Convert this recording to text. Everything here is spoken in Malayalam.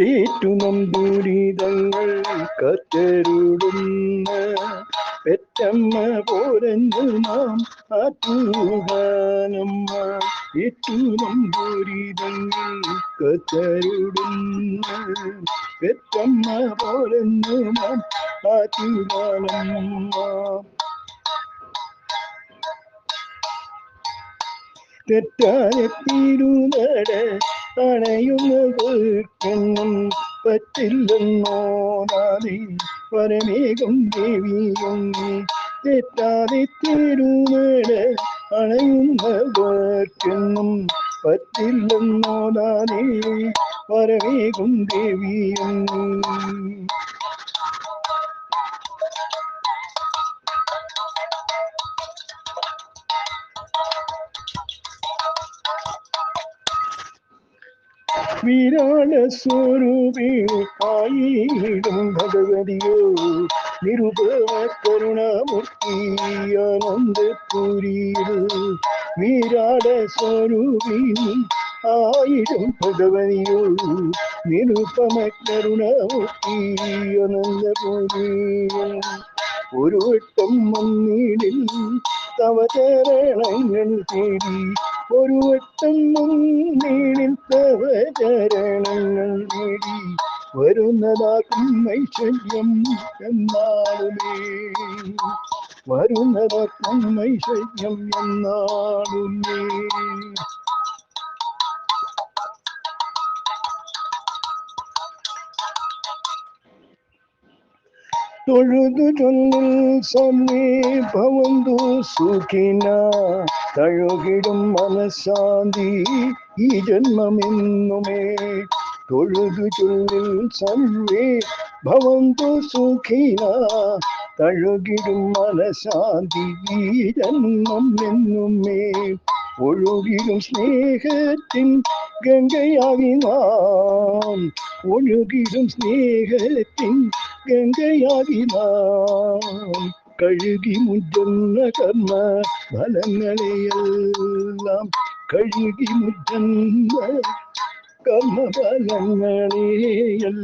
ഏറ്റുനം ദുരിതങ്ങൾ കത്തരുടുന്ന പെറ്റമ്മ പോരഞ്ഞു നാം ആറ്റുകാനമ്മ ഏറ്റുനം ദുരിതങ്ങൾ കത്തരുടുന്ന പെറ്റമ്മ പോരഞ്ഞു നാം ആറ്റുകാനമ്മ തെറ്റായ തിരുനട അണയുന്നവർക്കെന്നും പറ്റില്ലെന്നോടാതെ പരമേകം ദേവിയും. തെറ്റാതെ തിരുനട അണയുന്നവർക്കെന്നും പറ്റില്ലെന്നോടാതെ പരമേകം ദേവിയും. വിരാട സ്വരൂപേ ആയിടും ഭഗവതിയോ നിരുപമ കരുണാമൂർത്തി ആനന്ദപുരിയിൽ വിരാട സ്വരൂപിണി ആയിടും ഭഗവതിയോ നിരുപമ കരുണാമൂർത്തി ആനന്ദപുരിയിൽ ഒരു വട്ടം മണ്ണീടിൽ തവചരണങ്ങൾ തേടി ഒരു വട്ടം മണ്ണീടിൽ തവ നേടി വരുന്നതാക്കും ഐശ്വര്യം എന്നാളുമേ. വരുന്നതാക്കും ഐശ്വര്യം എന്നാളുമേ. തൊഴുതു ചൊല്ലിൽ സമ്മേ ഭവന്തു സുഖിന തഴുകിടും മനഃശാന്തി. ഈ ജന്മമെന്നുമേ തൊഴുതു ചൊല്ലിൽ സമ്മേ ഭവന്തു സുഖിന തഴുകിടും മനഃശാന്തി. ഈ ജന്മം എന്നുമേ ഒഴുകിടും സ്നേഹത്തിൻ ഗംഗയാകി നാം ഒഴുകിടും സ്നേഹത്തിൻ ഗംഗയാകിനാം കഴുകി മുറ്റുന്ന കർമ്മ ഫലങ്ങളെയെല്ലാം കഴുകി മുറ്റുന്ന കർമ്മ ഫലങ്ങളെയെല്ലാം.